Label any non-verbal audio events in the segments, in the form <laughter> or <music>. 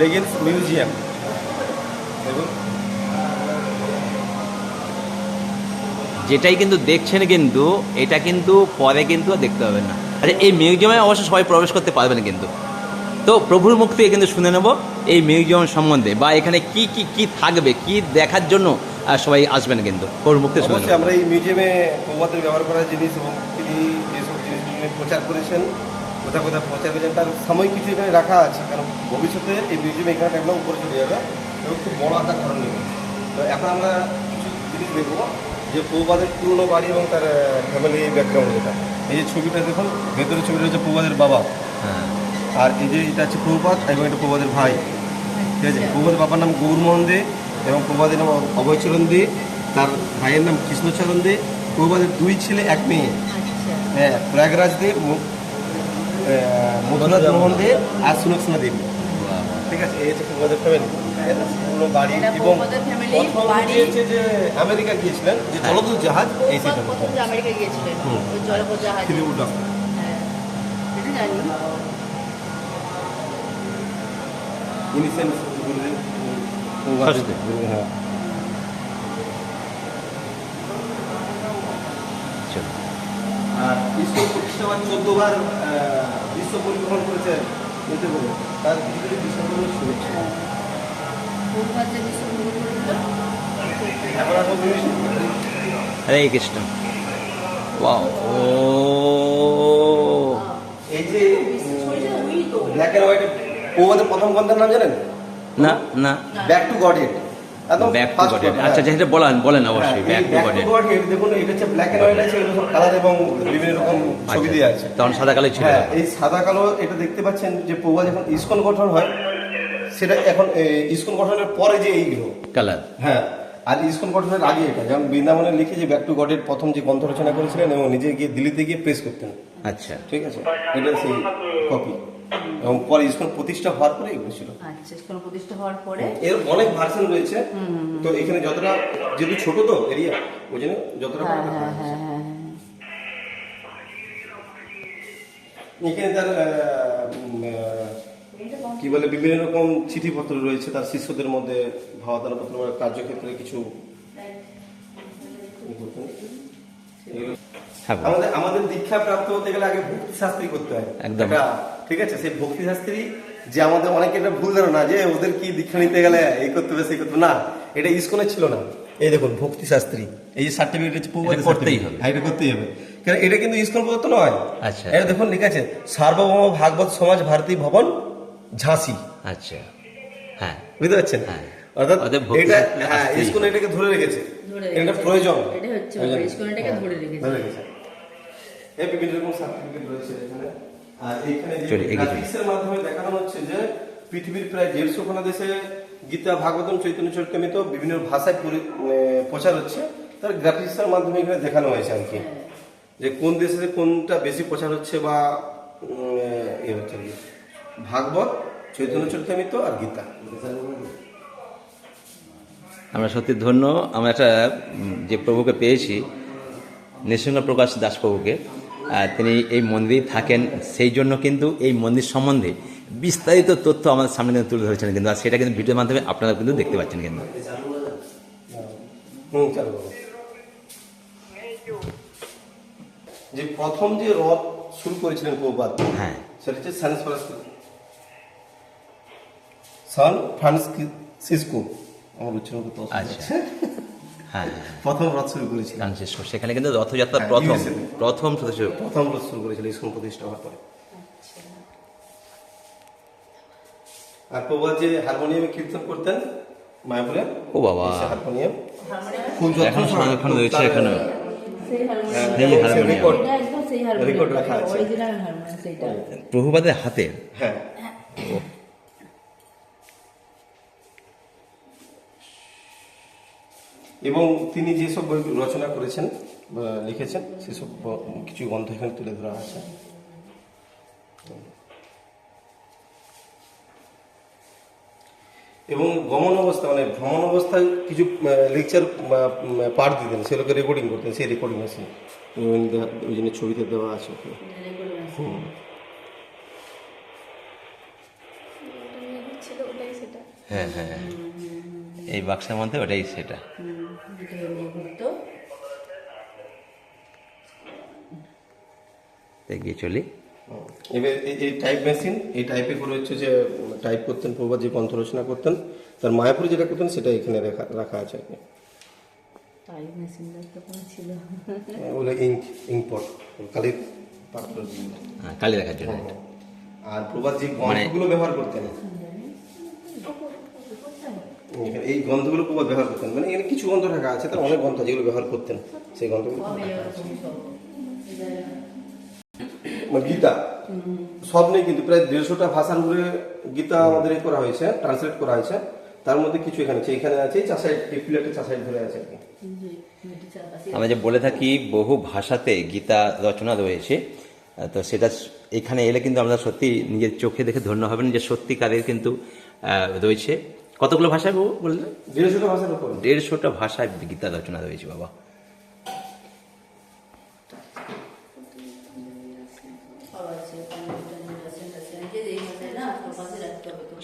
Leggings museum দেখুন। যেটাই কিন্তু দেখছেন কিন্তু এটা কিন্তু পরে কিন্তু দেখতে পাবেন না। আচ্ছা এই মিউজিয়ামে অবশ্য সবাই প্রবেশ করতে পারবেন কিন্তু। তো প্রভুর মুখ থেকে কিন্তু শুনে নেব এই মিউজিয়াম সম্বন্ধে বা এখানে কি কি কি থাকবে কি দেখার জন্য সবাই আসবেন কিন্তু প্রভুর মুখ থেকে শুনে আমরা এই মিউজিয়ামে ব্যবহার করা জিনিস এবং তিনি যেসব জিনিসগুলো প্রচার করেছেন কোথায় কোথায় প্রচার করেছেন তার সাময়িক কিছু এখানে রাখা আছে কারণ ভবিষ্যতে এই মিউজিয়াম এখানে একদম উপরে চলে যাবে এবং খুব বড় আকার ধারণ নেবে। তো এখন আমরা কিছু জিনিস দেখব যে প্রবাদের পুরনো বাড়ি এবং তার ফ্যামিলি ব্যাকগ্রাউন্ড যেটা। এই যে ছবিটা দেখুন ভেতরের ছবিটা হচ্ছে প্রবাদের বাবা। হ্যাঁ। আর এই যে এটা হচ্ছে প্রভাত এবং এটা প্রভাতের ভাই। ঠিক আছে? প্রভাতের বাবার নাম গৌরমোহন দে এবং প্রভাতের নাম অভয়চরণ দে। তার ভাইয়ের নাম কৃষ্ণচরণ দে। প্রভাতের দুই ছেলে এক মেয়ে। হ্যাঁ প্রয়াগরাজ দে মধুনাথ মোহন দে আর সুলক্ষণা দেবী। ঠিক আছে এই হচ্ছে প্রভাতের ফ্যামিলি পুরো বাড়ি এবং প্রথম বাড়ি। যে আমেরিকা গিয়েছিলেন যে জলদূত জাহাজ এই সেটা প্রথম যে আমেরিকা গিয়েছিলেন ওই জলপথ জাহাজে। হ্যাঁ। এটা জানি। হ্যাঁ। আর বিশ্ব প্রতিষ্ঠা চোদ্দ বার বিশ্ব পরিবহন করেছেন এতে বলে তার ভিতরে বিষয়গুলো শুনেছি হরে কৃষ্ণ। ওয়াও। ও। এই যে ব্ল্যাক অ্যান্ড হোয়াইট ওদের প্রথম গ্রন্থের নাম জানেন? না না। ব্যাক টু গড একদম ব্যাক টু আচ্ছা হ্যাঁ। যেটা বলেন বলেন অবশ্যই ব্যাক টু দেখুন এটা হচ্ছে ব্ল্যাক হোয়াইট আছে এগুলো কালার এবং বিভিন্ন রকম ছবি দিয়ে আছে। তখন সাদা কালো ছিল। হ্যাঁ এই সাদা কালো এটা দেখতে পাচ্ছেন যে পৌয়া যখন ইস্কন গঠন হয় সেটা এখন ইস্কন গঠনের পরে যে এইগুলো কালার হ্যাঁ আর ইস্কন গঠনের আগে এটা যেমন বৃন্দাবনে লিখে যে ব্যাক টু গডের প্রথম যে গ্রন্থ রচনা করেছিলেন এবং নিজে গিয়ে দিল্লিতে গিয়ে প্রেস করতেন। আচ্ছা। ঠিক আছে? এটা সেই কপি এবং পরে ইস্কন প্রতিষ্ঠা হওয়ার পরে এগুলো ছিল। আচ্ছা কোনো প্রতিষ্ঠা হওয়ার পরে? এর অনেক ভার্সন রয়েছে। তো এখানে যতটা যেহেতু ছোট তো এরিয়া ওই জন্য যতটা হ্যাঁ হ্যাঁ। হ্যাঁ এখানে তার কি বলে বিভিন্ন রকম চিঠিপত্র রয়েছে তার শিষ্যদের মধ্যে ভাবাদানপত্র কার্যক্ষেত্রে কিছু। আমাদের আমাদের দীক্ষা প্রাপ্ত হতে গেলে আগে ভক্তি শাস্ত্রী করতে হয়। একদম। ঠিক আছে সেই ভক্তি শাস্ত্রী যে আমাদের অনেকে এটা ভুল ধারণা যে ওদের কি দীক্ষা নিতে গেলে এই করতে হবে সেই করতে না এটা ইস্কনে ছিল না। এই দেখুন ভক্তি শাস্ত্রী। এই যে সার্টিফিকেট করতেই হবে। হ্যাঁ, এটা করতেই হবে। কারণ এটা কিন্তু ইস্কন প্রদত্ত নয়। আচ্ছা। এটা দেখুন ঠিক আছে সার্বভৌম ভাগবত সমাজ ভারতী ভবন ঝাঁসি। আচ্ছা। হ্যাঁ। বুঝতে পারছেন? হ্যাঁ। অর্থাৎ এটা হ্যাঁ। ইস্কন এটাকে ধরে রেখেছে। এটা প্রয়োজন। এটা হচ্ছে। ইস্কন এটাকে হ্যাঁ, ধরে রেখেছে। এই বিভিন্ন রকম সার্টিফিকেট রয়েছে এখানে। আর এইখানে যে। গ্রাফিক্সের মাধ্যমে দেখানো হচ্ছে যে পৃথিবীর প্রায় দেড়শো খানা দেশে গীতা ভাগবতম চৈতন্য চরিতামিত বিভিন্ন ভাষায় প্রচার হচ্ছে। তার গ্রাফিক্সের মাধ্যমে এখানে দেখানো হয়েছে আর কি। যে কোন দেশে কোনটা বেশি প্রচার হচ্ছে বা এ হচ্ছে ভাগবত চৈতন্য চরিতামিত আর গীতা আমরা সত্যি ধন্য। আমরা একটা যে প্রভুকে পেয়েছি নৃসিংহ প্রকাশ দাস প্রভুকে আর তিনি এই মন্দিরে থাকেন। সেই জন্য কিন্তু এই মন্দির সম্বন্ধে বিস্তারিত তথ্য আমাদের সামনে কিন্তু তুলে ধরেছেন কিন্তু আর সেটা কিন্তু ভিডিওর মাধ্যমে আপনারা কিন্তু দেখতে পাচ্ছেন কিন্তু। যে প্রথম যে রথ শুরু করেছিলেন প্রবাদ হ্যাঁ। সেটা হচ্ছে সান ফ্রান্সিসকো। আমার উচ্চারণ করতে আচ্ছা। হ্যাঁ হ্যাঁ। প্রথম রথ শুরু সেখানে কিন্তু রথযাত্রা হ্যাঁ, প্রথম প্রথম প্রথম রথ শুরু করেছিল প্রতিষ্ঠা হওয়ার পরে। আর প্রবাদ যে হারমোনিয়ামে কীর্তন করতেন মায়াপুরে ও বাবা। হারমোনিয়াম। এখন সংরক্ষণ রয়েছে এখানে। সেই হারমোনিয়াম। এই এবং সে হারমোনিয়াম। রেকর্ড এটা একদম সেই রেকর্ড রাখা হারমোনিয়াম আছে। অরিজিনাল হারমোনিয়াম সেইটা প্রভুপাদের হাতে হ্যাঁ এবং তিনি যেসব বই রচনা করেছেন লিখেছেন সেসব কিছু গ্রন্থ এখানে তুলে ধরা আছে এবং গমন অবস্থা মানে ভ্রমণ অবস্থায় কিছু লেকচার পাঠ দিতেন সেগুলোকে রেকর্ডিং করতেন সেই রেকর্ডিং আছে ওই জন্য ছবিতে দেওয়া আছে। হুম। ছিল হ্যাঁ হ্যাঁ এই বাক্সের মধ্যে ওটাই সেটা। এগিয়ে চলি। এবার এই- টাইপ মেশিন এই টাইপে করে হচ্ছে যে টাইপ করতেন প্রভাত যে গ্রন্থ রচনা করতেন তার মায়াপুরে যেটা করতেন সেটা এখানে রাখা রাখা আছে আর কি। কোনো ছিল। ওগুলো ইঙ্ক ইঙ্ক পট কালির হ্যাঁ, কালি দেখার জন্য। আর প্রভাত যে মানে- গ্রন্থগুলো ব্যবহার করতেন। এখানে এই গ্রন্থগুলো প্রভাত ব্যবহার করতেন। মানে এখানে কিছু গ্রন্থ রাখা আছে, তার অনেক গ্রন্থ যেগুলো ব্যবহার করতেন, সেই গ্রন্থগুলো মানে গীতা, সব নেই কিন্তু প্রায় দেড়শোটা ভাষার উপরে গীতা আমাদের করা হয়েছে ট্রান্সলেট করা হয়েছে। তার মধ্যে কিছু এখানে আছে এখানে আছে চাষাইড প্লেটে চাষাইড ধরে আছে আমরা যে বলে থাকি, বহু ভাষাতে গীতা রচনা রয়েছে, তো সেটা এখানে এলে কিন্তু আমরা সত্যি নিজের চোখে দেখে ধন্য হবেন যে সত্যিকারের কিন্তু রয়েছে। কতগুলো ভাষায় বাবু বললেন দেড়শোটা ভাষার উপর। দেড়শোটা ভাষায় গীতা রচনা রয়েছে বাবা।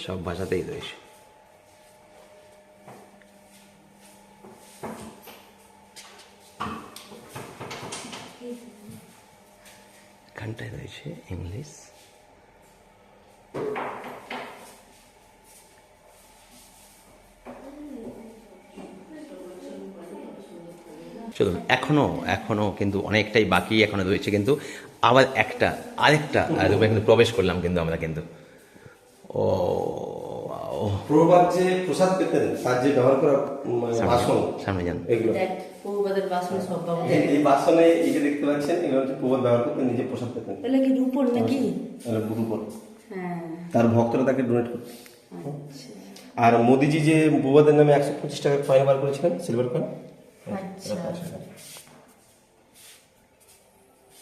সব ভাষাতেই রয়েছে। এখানটায় রয়েছে ইংলিশ চলুন এখনও এখনও কিন্তু অনেকটাই বাকি এখনও রয়েছে কিন্তু আবার একটা আরেকটা রূপে কিন্তু প্রবেশ করলাম কিন্তু আমরা কিন্তু। ও ও। যে প্রসাদ পেতেন তার যে ব্যবহার করা বাসন সামনে যান। এগুলো। দেখ বাসন সব এই- এই বাসনে এই যে দেখতে পাচ্ছেন এগুলো হচ্ছে প্রভাত ব্যবহার করতেন নিজে প্রসাদ পেতেন এগুলো কি রূপর নাকি? এগুলো হ্যাঁ। তার ভক্তরা তাকে ডোনেট করত। আচ্ছা। আর মোদিজি যে প্রভাতের নামে একশো পঁচিশ টাকার কয়েন বার করেছিলেন সিলভার কয়েন আচ্ছা।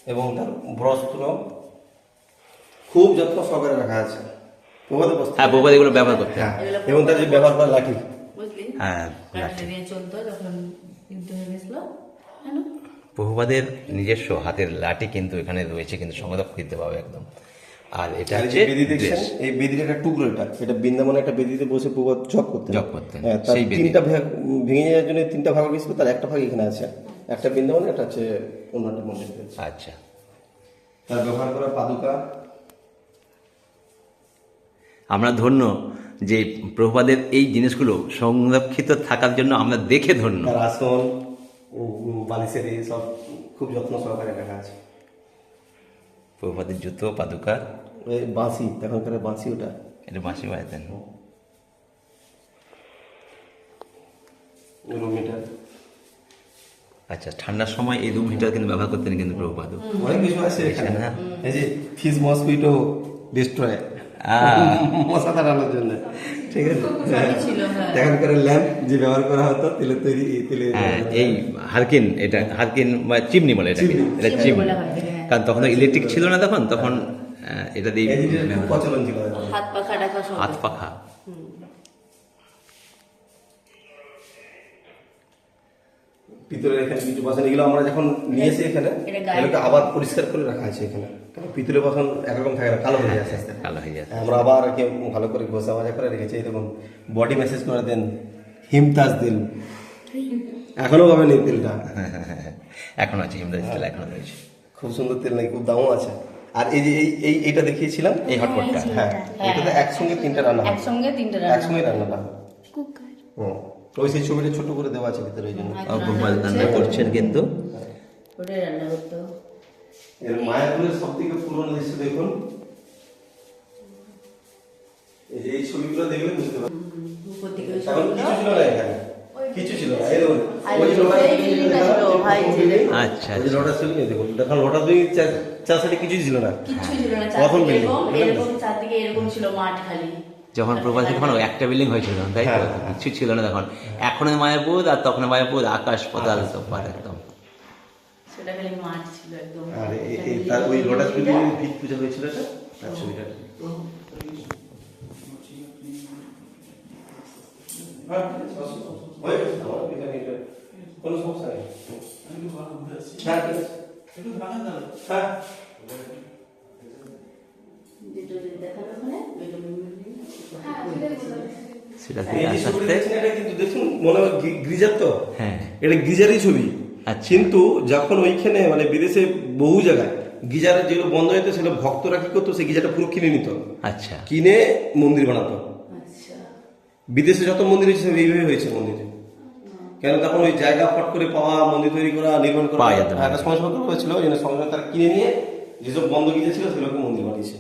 এবং তার বস্ত্র খুব যত্ন সহকারে রাখা আছে। প্রভাতে বস্ত্র হ্যাঁ এগুলো ব্যবহার করতে হ্যাঁ। এবং তার যে ব্যবহার করা লাঠি। বুঝলি? হ্যাঁ লাঠি নিয়ে চলতো যখন যুদ্ধ হয়ে গেছিল নিজস্ব হাতের লাঠি কিন্তু এখানে রয়েছে কিন্তু সংরক্ষিত পাবে একদম। আর এটা হচ্ছে যে বেদি দেখছেন এই বেদির একটা টুকরো এটা। এটা বৃন্দাবনে একটা বেদিতে বসে প্রভাত জপ করতেন। জপ করতেন। হ্যাঁ তার সেই। তিনটা ভেঙে যাওয়ার জন্য তিনটা ভাগ গেছিল তার একটা ভাগ এখানে আছে। একটা বৃন্দাবনে একটা হচ্ছে অন্য একটা মন্দিরে আচ্ছা। তার ব্যবহার করা পাদুকা। আমরা ধন্য যে প্রভুপাদের এই জিনিসগুলো সংরক্ষিত থাকার জন্য আমরা দেখে ধন্য। আসন বালিশের এই সব খুব যত্ন সহকারে রাখা আছে। প্রভুপাদের জুতো পাদুকা? বাঁশি এখনকার বাঁশি ওটা। এটা বাঁশি বাজাতেন আচ্ছা ঠান্ডার সময় এই রুম হিটার কিন্তু ব্যবহার করতেন কিন্তু প্রভুপাদ অনেক কিছু আছে এখানে। এই যে ফিস মসকুইটো ডিস্ট্রয় মশা তাড়ানোর জন্য। ঠিক আছে? ছিল, হ্যাঁ। ল্যাম্প যে ব্যবহার করা হতো তেলের তৈরি এই তেলের হ্যাঁ এই হারকিন এটা হারকিন বা চিমনি বলে এটা চিমনি কারণ তখন ইলেকট্রিক ছিল না তখন তখন এটা দিয়ে হাত পাখা ডাকা হাত পাখা। পিতলের এখানে কিছু বাসন এগুলো আমরা যখন নিয়ে এসে এখানে এগুলোকে আবার পরিষ্কার করে রাখা আছে এখানে। কারণ পিতলের বাসন একরকম থাকে না কালো হয়ে যায় আস্তে কালো হয়ে যাচ্ছে আমরা আবার একে ভালো করে ঘষা মাজা করে রেখেছি এই দেখুন বডি ম্যাসেজ করে দেন হিমতাজ দিল। এখনও পাবেন এই তেলটা? <laughs> এখন আছে হিমরাজ তেল এখনও রয়েছে। খুব সুন্দর তেল নাকি খুব দামও আছে। আর এই যে এই এই এইটা দেখিয়েছিলাম? এই হটপটটা হ্যাঁ এটাতে একসঙ্গে তিনটা রান্না হয় একসঙ্গে তিনটে রান্না একসঙ্গে রান্নাটা হয় কুকার। হুম। ওই সেই ছবিটা ছোট করে দেওয়া আছে ভিতরে ওই জন্য। প্রভুপাদ রান্না করছেন কিন্তু। ওটাই রান্না করতো এর মায়াপুরের সব থেকে পুরনো দৃশ্য দেখুন। এই যে এই ছবিগুলো দেখলে বুঝতে পারবেন। এখন কিছু ছিল না এখানে। কিছু ছিল না এই দেখুন। ওই লোটা ছিল, ছিল। আচ্ছা ওই লোটা ছিল এই দেখুন দেখুন লোটা দুই সাইডে কিছুই ছিল না। কিচ্ছু ছিল না প্রথম building, এরকম চারদিকে এরকম ছিল মাঠ খালি। যখন প্রভাত তখন একটা বিল্ডিং হয়েছিল তখন, তাই তো? হ্যাঁ, হ্যাঁ। কিছু ছিল না তখন। এখন মায়াপুর আর তখন মায়াপুর আকাশ পাতাল তফাৎ একদম সেটা খালি মাঠ ছিল একদম। আর এই- তার ওই লোটা ছবি ভিত পূজা হয়েছিল এটা? তার ছবিটা? হ্যাঁ, হয়ে গেছে, আমার এখানে এটা কোনো সমস্যা নেই হ্যাঁ, হ্যাঁ যেটা যেটা দেখাবে ওখানে ওইটা সেটা থেকে আস্তে এটা কিন্তু দেখুন মনে হয় তো। হ্যাঁ। এটা গিজারই ছবি। আচ্ছা। কিন্তু যখন ওইখানে মানে বিদেশে বহু জায়গায় গিজারের যেগুলো বন্ধ হতো সেগুলো ভক্তরা কি করতো? সেই গিজারটা পুরো কিনে নিত। আচ্ছা। কিনে মন্দির বানাতো। বিদেশে যত মন্দির হয়েছে এইভাবে হয়েছে মন্দিরে কেন তখন ওই জায়গা ফট করে পাওয়া মন্দির তৈরি করা নির্মাণ করা না। একটা সমস্যা হয়েছিল ওই জন্য সঙ্গে তারা কিনে নিয়ে যেসব বন্ধ গিয়েছিল সেগুলোকে মন্দির বানিয়েছে